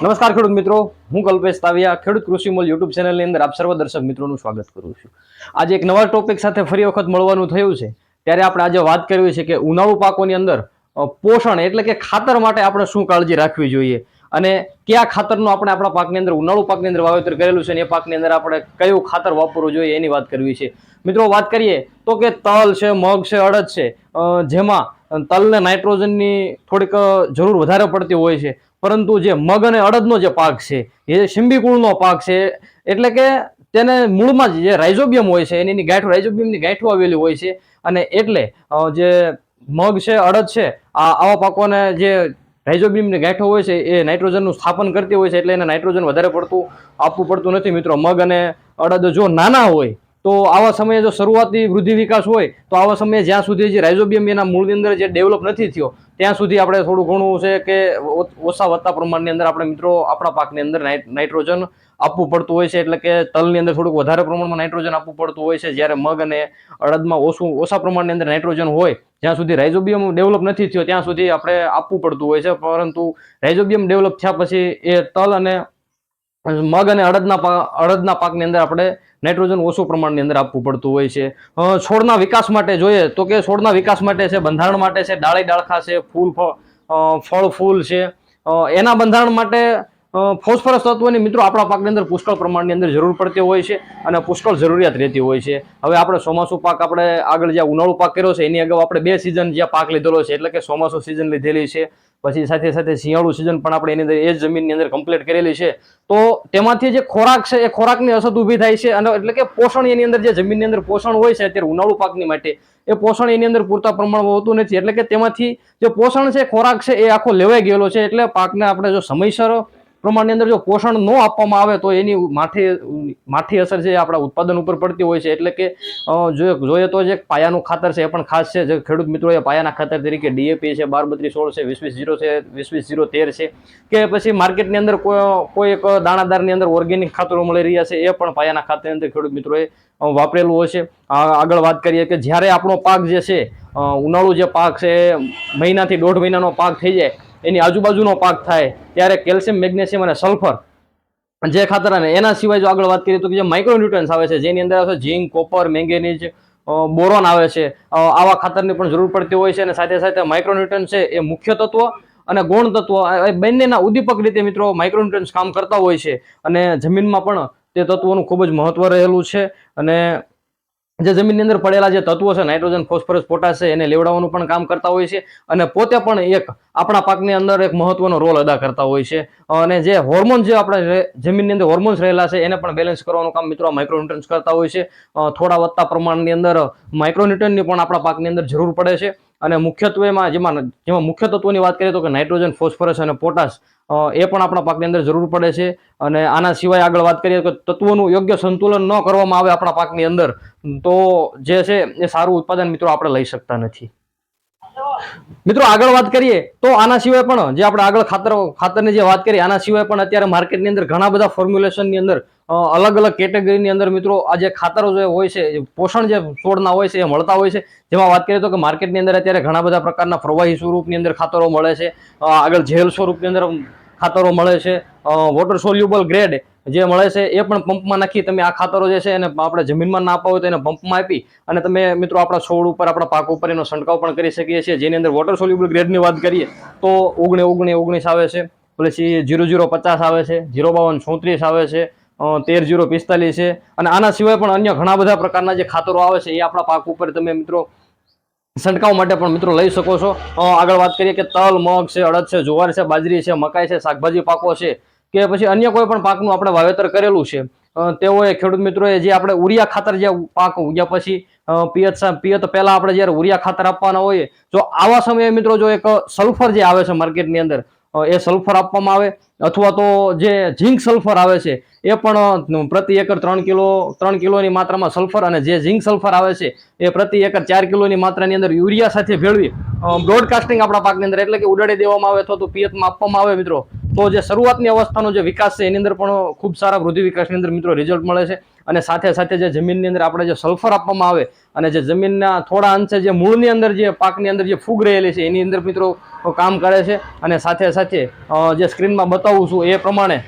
નમસ્કાર ખેડૂત મિત્રો. હું કલ્પેશ તાવિયા, ખેડૂત કૃષિ મોલ યુટ્યુબ ચેનલની અંદર આપ સર્વ દર્શક મિત્રોનું સ્વાગત કરું છું. આજે એક નવા ટોપિક સાથે ફરી વખત મળવાનું થયું છે. ત્યારે આપણે આજે વાત કરવી છે કે ઉનાળુ પાકોની અંદર પોષણ એટલે કે ખાતર માટે આપણે શું કાળજી રાખવી જોઈએ અને કયા ખાતરનું આપણે આપણા પાકની અંદર, ઉનાળુ પાકની અંદર વાવેતર કરેલું છે અને એ પાકની અંદર આપણે કયું ખાતર વાપરવું જોઈએ એની વાત કરવી છે. મિત્રો વાત કરીએ તો કે તલ છે, મગ છે, અડદ છે. જેમાં તલને નાઇટ્રોજનની થોડીક જરૂર વધારે પડતી હોય છે. પરંતુ જે મગ અને અડદનો જે પાક છે, એ શિંબી કુળનો પાક છે, એટલે કે તેને મૂળમાં જે રાઇઝોબિયમ હોય છે, એની ગાંઠો, રાઇઝોબિયમની ગાંઠો આવેલી હોય છે. અને એટલે જે મગ છે, અડદ છે, આ આવા પાકોને જે રાઇઝોબિયમની ગાંઠો હોય છે, એ નાઇટ્રોજનનું સ્થાપન કરતી હોય છે, એટલે એને નાઇટ્રોજન વધારે પડતું આપવું પડતું નથી. મિત્રો, મગ અને અડદ જો નાના હોય તો આવા સમયે જો શરૂઆતની વૃદ્ધિ વિકાસ હોય, તો આવા સમયે જ્યાં સુધી જે રાઇઝોબિયમ એના મૂળની અંદર જે ડેવલપ નથી થયો, ત્યાં સુધી આપણે થોડું ઘણું છે કે ઓછા વધતા પ્રમાણની અંદર આપણે મિત્રો આપણા પાકની અંદર નાઇટ્રોજન આપવું પડતું હોય છે. એટલે કે તલની અંદર થોડુંક વધારે પ્રમાણમાં નાઇટ્રોજન આપવું પડતું હોય છે. જ્યારે મગ અને અડદમાં ઓછું, ઓછા પ્રમાણની અંદર નાઇટ્રોજન હોય, જ્યાં સુધી રાઇઝોબિયમ ડેવલપ નથી થયો, ત્યાં સુધી આપણે આપવું પડતું હોય છે. પરંતુ રાઇઝોબિયમ ડેવલપ થયા પછી એ તલ અને મગ અને અડદના પાક અડદના પાકની અંદર આપણે નાઇટ્રોજન ઓછું પ્રમાણની અંદર આપવું પડતું હોય છે. છોડના વિકાસ માટે જોઈએ તો કે છોડના વિકાસ માટે છે, બંધારણ માટે છે, ડાળી ડાળખા છે, ફૂલ ફળ ફૂલ છે. એના બંધારણ માટે ફોસ્ફરસ તત્વની મિત્રો આપણા પાકની અંદર પુષ્કળ પ્રમાણની અંદર જરૂર પડતી હોય છે અને પુષ્કળ જરૂરિયાત રહેતી હોય છે. હવે આપણે ચોમાસું પાક આપણે આગળ જ્યાં ઉનાળુ પાક કર્યો છે, એની અગાઉ આપણે બે સિઝન જ્યાં પાક લીધેલો છે, એટલે કે ચોમાસું સિઝન લીધેલી છે. પછી સાથે સાથે શિયાળુ સિઝન પણ આપણે એની અંદર એ જ જમીનની અંદર કમ્પ્લીટ કરેલી છે. તો તેમાંથી જે ખોરાક છે, એ ખોરાકની અસર ઊભી થાય છે અને એટલે કે પોષણ એની અંદર જે જમીનની અંદર પોષણ હોય છે, અત્યારે ઉનાળુ પાકની માટે, એ પોષણ એની અંદર પૂરતા પ્રમાણમાં હોતું નથી. એટલે કે તેમાંથી જે પોષણ છે, ખોરાક છે, એ આખો લેવાઈ ગયેલો છે. એટલે પાકને આપણે જો સમયસર પ્રમાણની અંદર જો પોષણ ન આપવામાં આવે તો એની માઠી માઠી અસર છે આપણા ઉત્પાદન ઉપર પડતી હોય છે. એટલે કે જોઈએ તો જે પાયાનું ખાતર છે એ પણ ખાસ છે. જે ખેડૂત મિત્રોએ પાયાના ખાતર તરીકે ડીએપી છે બાર બત્રીસ સોળ છે, વીસ વીસ જીરો છે, વીસ વીસ જીરો તેર છે. કે પછી માર્કેટની અંદર કોઈ એક દાણાદારની અંદર ઓર્ગેનિક ખાતરો મળી રહ્યા છે એ પણ પાયાના ખાતરની અંદર ખેડૂત મિત્રોએ વાપરેલું હોય છે. આગળ વાત કરીએ કે જ્યારે આપણો પાક જે છે ઉનાળુ જે પાક છે એ મહિનાથી દોઢ મહિનાનો પાક થઈ જાય એની આજુબાજુનો પાક થાય ત્યારે કેલ્શિયમ, મેગ્નેશિયમ અને સલ્ફર જે ખાતર અને એના સિવાય જો આગળ વાત કરીએ તો કે જે માઇક્રોન્યુટ્રન્સ આવે છે, જેની અંદર આવશે ઝીંક, કોપર, મેંગેનીઝ બોરોન આવે છે. આવા ખાતરની પણ જરૂર પડતી હોય છે અને સાથે સાથે માઇક્રોન્યુટ્રન્સ છે એ મુખ્ય તત્વ અને ગૌણ તત્વ એ બંનેના ઉદ્દીપક રીતે મિત્રો માઇક્રોન્યુટ્રન્સ કામ કરતા હોય છે. અને જમીનમાં પણ તે તત્વોનું ખૂબ જ મહત્વ રહેલું છે અને જે જમીનની અંદર પડેલા જે તત્વો છે, નાઇટ્રોજન, ફોસ્ફરસ પોટાશ છે એને લેવડાવવાનું પણ કામ કરતા હોય છે. અને પોતે પણ એક આપણા પાકની અંદર એક મહત્વનો રોલ અદા કરતા હોય છે. અને જે હોર્મોન જે આપણે જમીનની અંદર હોર્મોન્સ રહેલા છે, એને પણ બેલેન્સ કરવાનું કામ મિત્રો માઇક્રોન્યુટ્રન્સ કરતા હોય છે. થોડા વધતા પ્રમાણની અંદર માઇક્રોન્યુટ્રનની પણ આપણા પાકની અંદર જરૂર પડે છે. અને મુખ્યત્વેમાં જેમાં જેમાં મુખ્ય તત્વોની વાત કરીએ તો કે નાઇટ્રોજન, ફોસ્ફરસ અને પોટાશ એ પણ આપણા પાકની અંદર જરૂર પડે છે. અને આના સિવાય આગળ વાત કરીએ તો તત્વોનું યોગ્ય સંતુલન ન કરવામાં આવે આપણા પાકની અંદર, તો જે છે એ સારું ઉત્પાદન મિત્રો આપણે લઈ શકતા નથી. મિત્રો આગળ વાત કરીએ તો આના સિવાય પણ જે આપણે આગળ ખાતર ખાતરની જે વાત કરીએ, આના સિવાય પણ અત્યારે માર્કેટની અંદર ઘણા બધા ફોર્મ્યુલેશનની અંદર અલગ અલગ કેટેગરીની અંદર મિત્રો આ જે ખાતરો જે હોય છે પોષણ જે છોડના હોય છે, એ મળતા હોય છે. જેમાં વાત કરીએ તો કે માર્કેટની અંદર અત્યારે ઘણા બધા પ્રકારના પ્રવાહી સ્વરૂપની અંદર ખાતરો મળે છે. આગળ જેલ સ્વરૂપની અંદર ખાતરો મળે છે વોટર સોલ્યુબલ ગ્રેડ જે મળે છે એ પણ પંપમાં નાખી તમે આ ખાતરો જે છે એને આપણે જમીનમાં ના હોય તો એને પંપમાં આપી અને તમે મિત્રો આપણા છોડ ઉપર, આપણા પાક ઉપર એનો છંટકાવ પણ કરી શકીએ છીએ. જેની અંદર વોટર સોલ્યુબલ ગ્રેડની વાત કરીએ તો ઓગણે ઓગણે ઓગણીસ આવે છે પછી જીરો જીરો પચાસ આવે છે, જીરો બાવન ચોત્રીસ આવે છે તેર જીરો પિસ્તાલીસ છે. અને આના સિવાય પણ અન્ય ઘણા બધા પ્રકારના જે ખાતરો આવે છે એ આપણા પાક ઉપર તમે મિત્રો છંટકાવ માટે પણ મિત્રો લઈ શકો છો. આગળ વાત કરીએ કે તલ, મગ છે, અડદ છે, જુવાર છે, બાજરી છે, મકાઈ છે, શાકભાજી પાકો છે કે પછી અન્ય કોઈ પણ પાકનું આપણે વાવેતર કરેલું છે. તેઓએ ખેડૂત મિત્રોએ જે આપણે ઉરિયા ખાતર જે પાક ઉગ્યા પછી પિયત પિયત પહેલાં આપણે જ્યારે ઉરિયા ખાતર આપવાના હોઈએ જો આવા સમયે મિત્રો જો એક સલ્ફર જે આવે છે માર્કેટની અંદર એ સલ્ફર આપવામાં આવે અથવા તો જે ઝીંક સલ્ફર આવે છે, એ પણ પ્રતિ એકર ત્રણ કિલો, ત્રણ કિલોની માત્રામાં સલ્ફર અને જે ઝીંક સલ્ફર આવે છે, એ પ્રતિ એકર ચાર કિલોની માત્રાની અંદર યુરિયા સાથે ભેળવી બ્રોડકાસ્ટિંગ આપણા પાકની અંદર એટલે કે ઉડાડી દેવામાં આવે અથવા તો પિયતમાં આપવામાં આવે મિત્રો. તો જે શરૂઆતની અવસ્થાનો જે વિકાસ છે, એની અંદર પણ ખૂબ સારા વૃદ્ધિ વિકાસની અંદર મિત્રો રિઝલ્ટ મળે છે. અને સાથે સાથે જે જમીનની અંદર આપણે જે સલ્ફર આપવામાં આવે અને જે જમીનના થોડા અંશે જે મૂળની અંદર જે પાકની અંદર જે ફૂગ રહેલી છે, એની અંદર મિત્રો કામ કરે છે અને સાથે સાથે જે સ્ક્રીનમાં બતાવું છું એ પ્રમાણે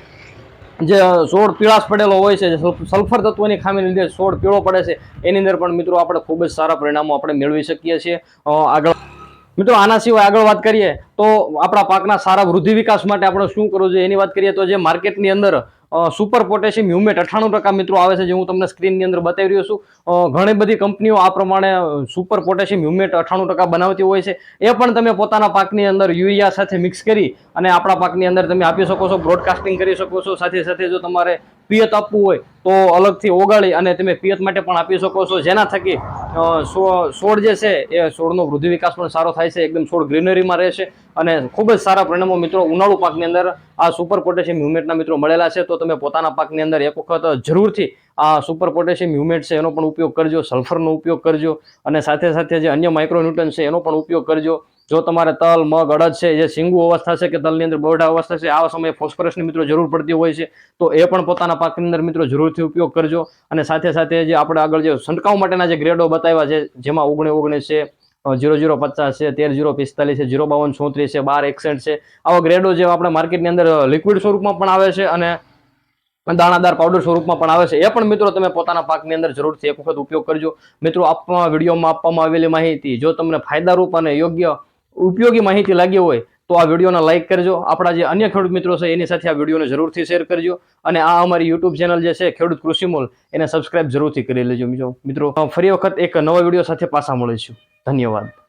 જે છોડ પીળાશ પડેલો હોય છે સલ્ફર તત્વોની ખામીને લીધે છોડ પીળો પડે છે, એની અંદર પણ મિત્રો આપણે ખૂબ જ સારા પરિણામો આપણે મેળવી શકીએ છીએ. આગળ મિત્રો, આના સિવાય આગળ વાત કરીએ તો આપણા પાકના સારા વૃદ્ધિ વિકાસ માટે આપણે શું કરવું જોઈએ? એની વાત કરીએ તો જે માર્કેટની અંદર સુપર પોટેશિયમ હ્યુમેટ અઠ્ઠાણું ટકા મિત્રો આવે છે, જે હું તમને સ્ક્રીનની અંદર બતાવી રહ્યો છું. ઘણી બધી કંપનીઓ આ પ્રમાણે સુપર પોટેશિયમ હ્યુમેટ અઠ્ઠાણું ટકા બનાવતી હોય છે. એ પણ તમે પોતાના પાકની અંદર યુરિયા સાથે મિક્સ કરી અને આપણા પાકની અંદર તમે આપી શકો છો બ્રોડકાસ્ટિંગ કરી શકો છો. સાથે સાથે જો તમારે પિયત આપવું હોય તો અલગથી ઓગાળી અને તમે પિયત માટે પણ આપી શકો છો. જેના થકી છોડ જે છે એ છોડનો વૃદ્ધિ વિકાસ પણ સારો થાય છે. એકદમ છોડ ગ્રીનરીમાં રહેશે અને ખૂબ જ સારા પરિણામો મિત્રો ઉનાળુ પાકની અંદર આ સુપર પોટેશિયમ હ્યુમેટના મિત્રો મળેલા છે. તો તમે પોતાના પાકની અંદર એક વખત જરૂરથી આ સુપર પોટેશિયમ હ્યુમેટ છે એનો પણ ઉપયોગ કરજો સલ્ફરનો ઉપયોગ કરજો અને સાથે સાથે જે અન્ય માઇક્રોન્યુટન છે એનો પણ ઉપયોગ કરજો. જો તમારે તલ, મગ, અડદ છે, જે સિંગુ અવસ્થા છે કે તલની અંદર બોરડા અવસ્થા છે આવા સમયે ફોસ્ફરસની મિત્રો જરૂર પડતી હોય છે, તો એ પણ પોતાના પાકની અંદર મિત્રો જરૂરથી ઉપયોગ કરજો. અને સાથે સાથે જે આપણે આગળ જે છંટકાવ માટેના જે ગ્રેડો બતાવ્યા છે, જેમાં ઓગણે ઓગણીસ છે જીરો જીરો પચાસ છે, તેર જીરો પિસ્તાલીસ છે, જીરો બાવન ચોત્રીસ છે, બાર એકસઠ છે, આવા ગ્રેડો જે આપણે માર્કેટની અંદર લિક્વિડ સ્વરૂપમાં પણ આવે છે અને દાણાદાર પાવડર સ્વરૂપમાં પણ આવે છે, એ પણ મિત્રો તમે પોતાના પાકની અંદર જરૂરથી એક વખત ઉપયોગ કરજો. મિત્રો આપવા વિડીયોમાં આપવામાં આવેલી માહિતી, જો તમને ફાયદારૂપ અને યોગ્ય ઉપયોગી માહિતી લાગી હોય તો આ વિડીયોને લાઇક કરજો. આપણા જે અન્ય ખેડૂત મિત્રો છે, એની સાથે આ વિડીયોને જરૂરથી શેર કરજો. અને આ અમારી યુટ્યુબ ચેનલ જે છે, ખેડૂત કૃષિ મોલ, એને સબસ્ક્રાઇબ જરૂરથી કરી લેજો. મિત્રો, ફરી વખત એક નવા વીડિયો સાથે પાછા મળીશું. ધન્યવાદ.